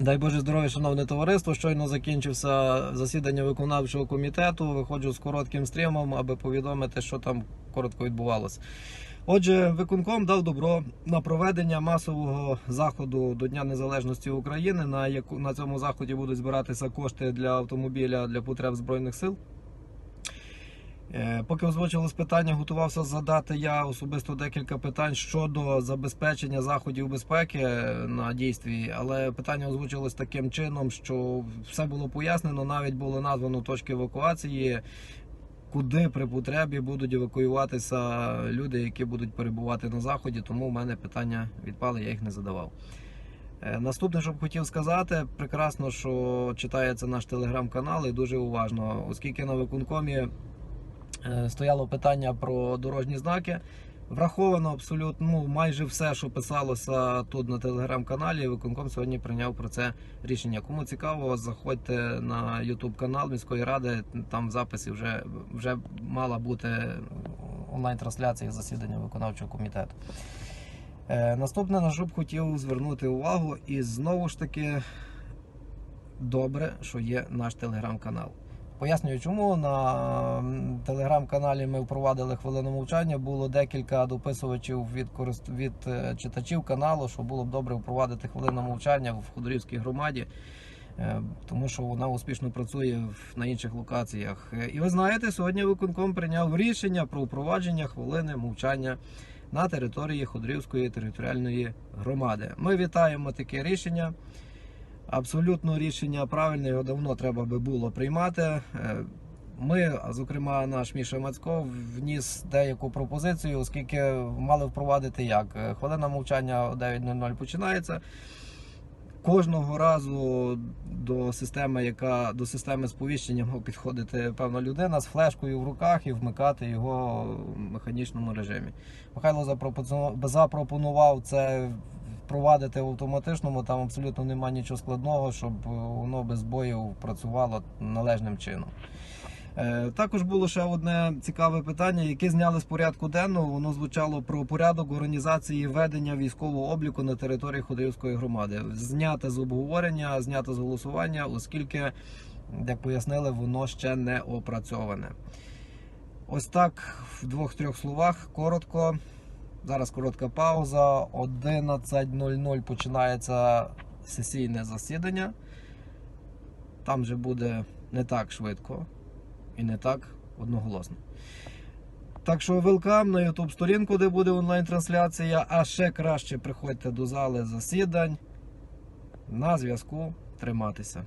Дай Боже здоров'я, шановне товариство. Щойно закінчився засідання виконавчого комітету. Виходжу з коротким стрімом, аби повідомити, що там коротко відбувалося. Отже, виконком дав добро на проведення масового заходу до Дня Незалежності України. На яку на цьому заході будуть збиратися кошти для автомобіля для потреб збройних сил. Е, Поки озвучилось питання, готувався задати я особисто декілька питань щодо забезпечення заходів безпеки на дійстві, але питання озвучилось таким чином, що все було пояснено, навіть було названо точки евакуації, куди при потребі будуть евакуюватися люди, які будуть перебувати на заході. Тому в мене питання відпали, я їх не задавав. Е, Наступне, що б хотів сказати, прекрасно, що читається наш телеграм-канал і дуже уважно, оскільки на виконкомі е, стояло питання про дорожні знаки. Враховано абсолютно ну, майже все, що писалося тут на телеграм-каналі. Виконком сьогодні прийняв про це рішення. Кому цікаво, заходьте на YouTube канал міської ради. Там в записі вже, вже мала бути онлайн-трансляція засідання виконавчого комітету. Е, наступне, на що б хотів звернути увагу, і знову ж таки добре, що є наш телеграм-канал. Пояснюю, чому на телеграм-каналі ми впровадили хвилину мовчання. Було декілька дописувачів від корист... від е, читачів каналу, що було б добре впровадити хвилину мовчання в Ходорівській громаді, е, тому що вона успішно працює на інших локаціях. І ви знаєте, сьогодні виконком прийняв рішення про впровадження хвилини мовчання на території Ходорівської територіальної громади. Ми вітаємо таке рішення. Абсолютно рішення правильне, його давно треба би було приймати. Е, Ми, зокрема, наш Міша Мацько, вніс деяку пропозицію, оскільки мали впровадити як. Е, Хвилина мовчання о 9.00 починається. Кожного разу до системи, яка до системи сповіщення мав підходити певна людина з флешкою в руках і вмикати його в механічному режимі. Михайло запропону- запропонував це впровадити в автоматичному. Там абсолютно немає нічого складного, щоб е, воно без боїв працювало належним чином. Е, Також було ще одне цікаве питання, яке зняли з порядку денного. Воно звучало про порядок організації ведення військового обліку на території Ходорівської громади. Знято з обговорення, знято з голосування, оскільки, як пояснили, воно ще не опрацьоване. Ось так в двох-трьох словах коротко. Зараз коротка пауза. 11.00 починається сесійне засідання. Там же буде не так швидко і не так одноголосно. Так що велкам на YouTube сторінку, де буде онлайн-трансляція, а ще краще приходьте до зали засідань. На зв'язку триматися.